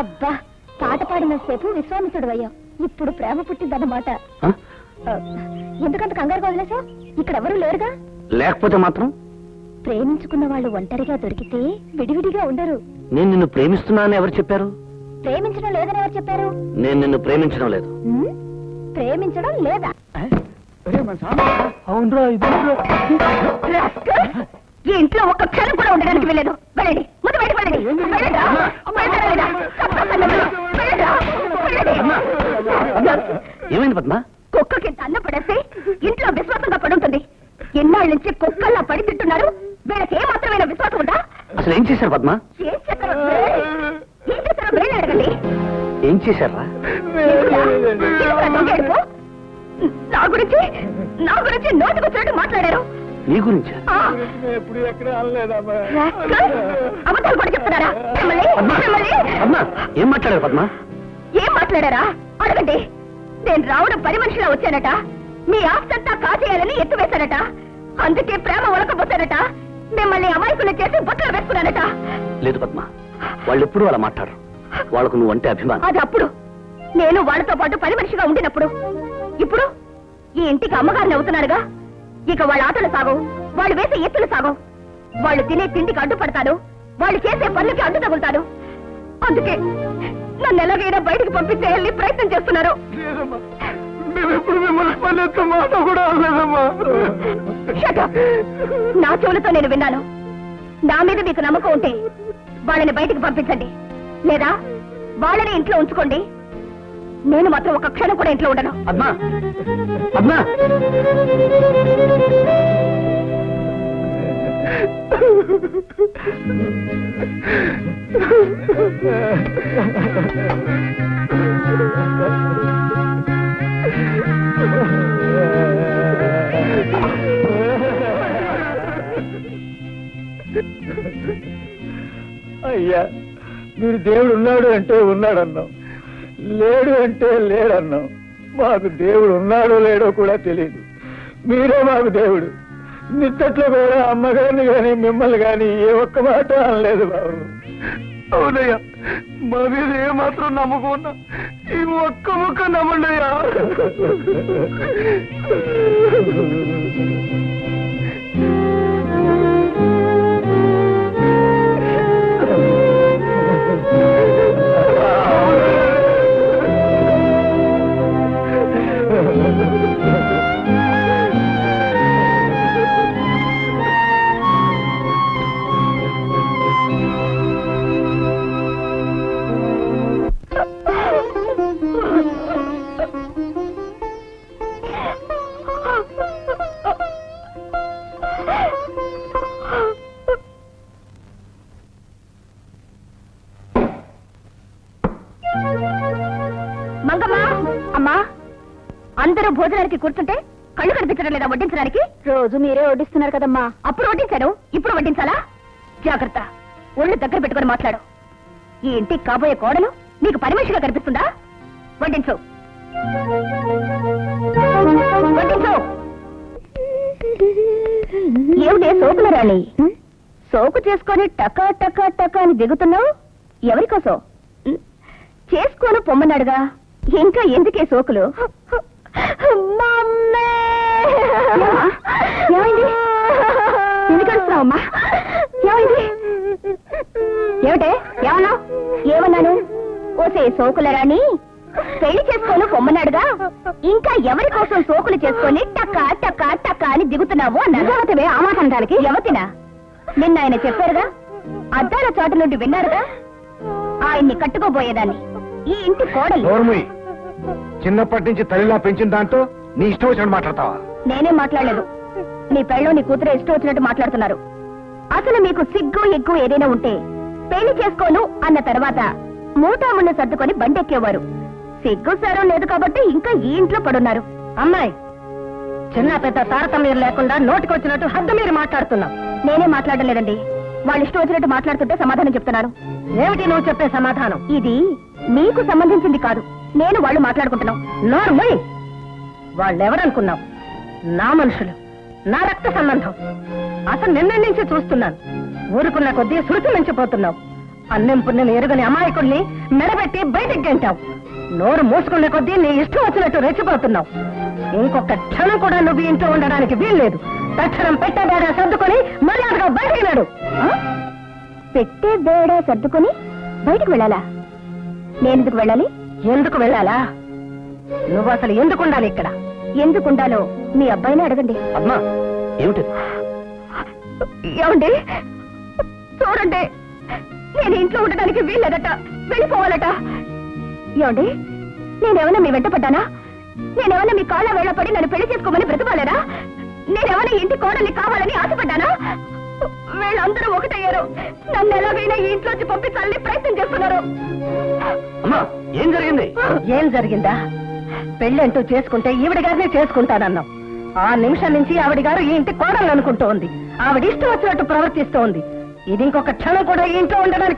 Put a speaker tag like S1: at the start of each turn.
S1: అబ్బా పాట పాడిన సేపు విశ్వామిత్రుడు అయ్యావు. ఇప్పుడు ప్రేమ పుట్టిందన్నమాట. ఎందుకంత కంగారుగా వదిలేసావు ఇక్కడ ఎవరు లేరుగా?
S2: లేకపోతే మాత్రం?
S1: ప్రేమించుకున్న వాళ్ళు ఒంటరిగా దొరికితే విడివిడిగా ఉండరు.
S2: నేను నిన్ను ప్రేమిస్తున్నానని ఎవరు చెప్పారు?
S1: ప్రేమించడం లేదని ఎవరు చెప్పారు?
S2: నేను నిన్ను ప్రేమించడం లేదు.
S1: ప్రేమించడం లేదా?
S2: అవునరా!
S1: ఈ ఇంట్లో ఒక్క క్షణం కూడా ఉండడానికి వెళ్ళలేదు వెళ్ళండి ముందు బయట వెళ్ళండి.
S2: ఏమైంది పద్మ?
S1: కుక్కకి అన్నం పడేస్తే ఇంట్లో విశ్వాసంగా పడుంటుంది. ఎన్నాళ్ళ నుంచి కుక్కల్లా పడి తింటున్నారు. వీళ్ళకి ఏ మాత్రమైన విశ్వాసం ఉందా?
S2: అసలు ఏం చేశారు పద్మ?
S1: ఏం చేస్తారో వేరే అడగండి.
S2: ఏం చేశారా?
S1: నా గురించి నా గురించి నోటికొచ్చినట్టు మాట్లాడారు.
S2: నీ గురించా?
S1: ఆ,
S3: ఎప్పుడు ఎక్కడ అనలేదమ్మా.
S1: రాస్కల్! అబద్ధాలు కూడా చెప్తున్నారా?
S2: పద్మ. ఏం మాట్లాడారు పద్మ?
S1: ఏం మాట్లాడారా? అడగండి. నేను రావడం పని మనిషిలా వచ్చానట. మీ ఆస్తంతా కాజేయాలని ఎత్తువేశానట అందుకే ప్రేమ ఒలకపోతానట మిమ్మల్ని అమాయకులు చేసి బట్టలు వేసుకున్నానట
S2: లేదు పద్మ వాళ్ళు ఎప్పుడు అలా మాట్లాడరు. వాళ్ళకు నువ్వు అంటే అభిమానం.
S1: అది అప్పుడు. నేను వాళ్ళతో పాటు పని మనిషిగా ఉండినప్పుడు. ఇప్పుడు ఈ ఇంటికి అమ్మగారిని అవుతున్నారుగా ఇక వాళ్ళ ఆటలు సాగవు. వాళ్ళు వేసే ఎత్తులు సాగవు. వాళ్ళు తినే తిండికి అడ్డుపడతాను వాళ్ళు చేసే పనులకి అడ్డు తగులుతాను అందుకే నన్ను ఎలాగైనా బయటికి పంపించేయాలని ప్రయత్నం చేస్తున్నారు. నా చెవులతో నేను విన్నాను. నా మీద మీకు నమ్మకం ఉంటే వాళ్ళని బయటికి పంపించండి. లేదా వాళ్ళని ఇంట్లో ఉంచుకోండి. నేను మాత్రం ఒక క్షణం కూడా ఇంట్లో ఉండను.
S2: పద్మ పద్మ
S3: అయ్యా మీరు దేవుడు ఉన్నాడు అంటే ఉన్నాడన్నాం. లేడు అంటే లేడన్నాం. మాకు దేవుడు ఉన్నాడో లేడో కూడా తెలియదు మీరే మాకు దేవుడు. నిత్తట్లో కూడా అమ్మగారిని కానీ మిమ్మల్ని కానీ ఏ ఒక్క మాట అనలేదు బాబు. అవునయ్యా మా మీద ఏమాత్రం మాత్రం నమ్మకం ఉన్నా ఈ ఒక్క ముక్క నమ్మండియా నమ్మండి అయ్యా
S1: మంగమ్మ అమ్మా! అందరూ భోజనానికి కూర్చుంటే కళ్ళు కనిపించడం లేదా వడ్డించడానికి? రోజు మీరే వడ్డిస్తున్నారు కదమ్మా. అప్పుడు వడ్డించాను ఇప్పుడు వడ్డించాలా? జాగ్రత్త. ఒళ్ళు దగ్గర పెట్టుకొని మాట్లాడు. ఈ ఇంటికి కాబోయే కోడలు నీకు పరిమేషిగా కనిపిస్తుందా? వడ్డించు. వడ్డించు. ఏమిటే సోకుల రాణి? సోకు చేసుకొని టకా టకా టకా అని దిగుతున్నావు? ఎవరి కోసం చేసుకోను పొమ్మన్నాడుగా. ఇంకా ఎందుకే సోకులు? ఏమైంది? ఏమిటే? ఏమన్నా ఏమన్నాను? ఓసే సోకుల రాణి పెళ్ళి చేసుకోను పొమ్మన్నాడుగా. ఇంకా ఎవరి కోసం సోకులు చేసుకొని టక్క టక్క టక్క అని దిగుతున్నావు అన్నాను. యువతివే ఆ మాట అనడానికి యువతినా నిన్న ఆయన చెప్పారుగా అద్దాల చాటు నుండి విన్నారుగా ఆయన్ని కట్టుకోబోయేదాన్ని. ఈ ఇంటి కోడలు.
S3: చిన్నప్పటి నుంచి తల్లిలా పెంచిన దాంతో నీ ఇష్టం వచ్చినట్టు మాట్లాడతావా?
S1: నేనే మాట్లాడలేదు. నీ పెళ్ళో నీ కూతురు ఇష్టం వచ్చినట్టు మాట్లాడుతున్నారు. అసలు మీకు సిగ్గు ఎగ్గు ఏదైనా ఉంటే పెళ్ళి చేసుకోను అన్న తర్వాత మూటాముళ్ళు సర్దుకొని బండెక్కేవారు. సిగ్గు సారం లేదు కాబట్టి ఇంకా ఈ ఇంట్లో పడున్నారు. అమ్మాయి చిన్న పెద్ద తారతమ్యం లేకుండా నోటికొచ్చినట్టు హద్దు మీరు మాట్లాడుతున్నాం నేనే మాట్లాడలేదండి వాళ్ళు ఇష్టం వచ్చినట్టు మాట్లాడుతుంటే సమాధానం చెప్తున్నారు. ఏమిటి నువ్వు చెప్పే సమాధానం? ఇది మీకు సంబంధించింది కాదు. నేను వాళ్ళు మాట్లాడుకుంటున్నాం. నార్మల్. వాళ్ళెవరనుకున్నావు నా మనుషులు నా రక్త సంబంధం. అసలు నిన్న నుంచి చూస్తున్నాను. ఊరుకున్న కొద్దీ శృతి మించిపోతున్నావు.
S4: అన్నం పుణ్యం ఎరుగని అమాయకుల్ని మెడబెట్టి బయటికి గంటావు. నోరు మూసుకున్న కొద్దీ నీ ఇష్టం వచ్చినట్టు రెచ్చిపోతున్నావు. ఇంకొక క్షణం కూడా నువ్వు ఇంట్లో ఉండడానికి వీల్లేదు. తక్షణం పెట్టబేడా సర్దుకొని మర్యాదగా బయటికి నాడు.
S1: పెట్టే బేడా సర్దుకొని బయటకు వెళ్ళాలా? నేనెందుకు వెళ్ళాలి?
S4: ఎందుకు వెళ్ళాలా? నువ్వు అసలు ఎందుకు ఉండాలి ఇక్కడ?
S1: ఎందుకు ఉండాలో మీ అబ్బాయిని అడగండి.
S2: పద్మ ఏమిటి?
S1: ఏమండి? చూడండి నేను ఇంట్లో ఉండడానికి వీల్లేదట వెళ్ళిపోవాలట. ఏమండి? నేనేమన్నా మీ వెంట పడ్డానా? నేనేమన్నా మీ కాళ్ళ వేళ పడి నన్ను పెళ్ళి చేసుకోమని బ్రతకాలేనా నేనేమన్నా ఇంటి కోడల్ని కావాలని ఆశపడ్డానా? వీళ్ళందరూ ఒకటయ్యారు. నన్ను ఎలాగైనా ఈ ఇంట్లోంచి పంపించాలని ప్రయత్నం చేస్తున్నారు.
S2: అమ్మా ఏం జరిగింది?
S4: ఏం జరిగిందా? పెళ్ళంటూ చేసుకుంటే ఈవిడ గారినే చేసుకుంటానన్నావు. ఆ నిమిషం నుంచి ఆవిడ గారు ఈ ఇంటి కోడలు అనుకుంటోంది ఆవిడ ఇష్టం వచ్చినట్టు ప్రవర్తిస్తోంది. ఇది ఇంకొక క్షణం కూడా ఈ ఇంట్లో ఉండడానికి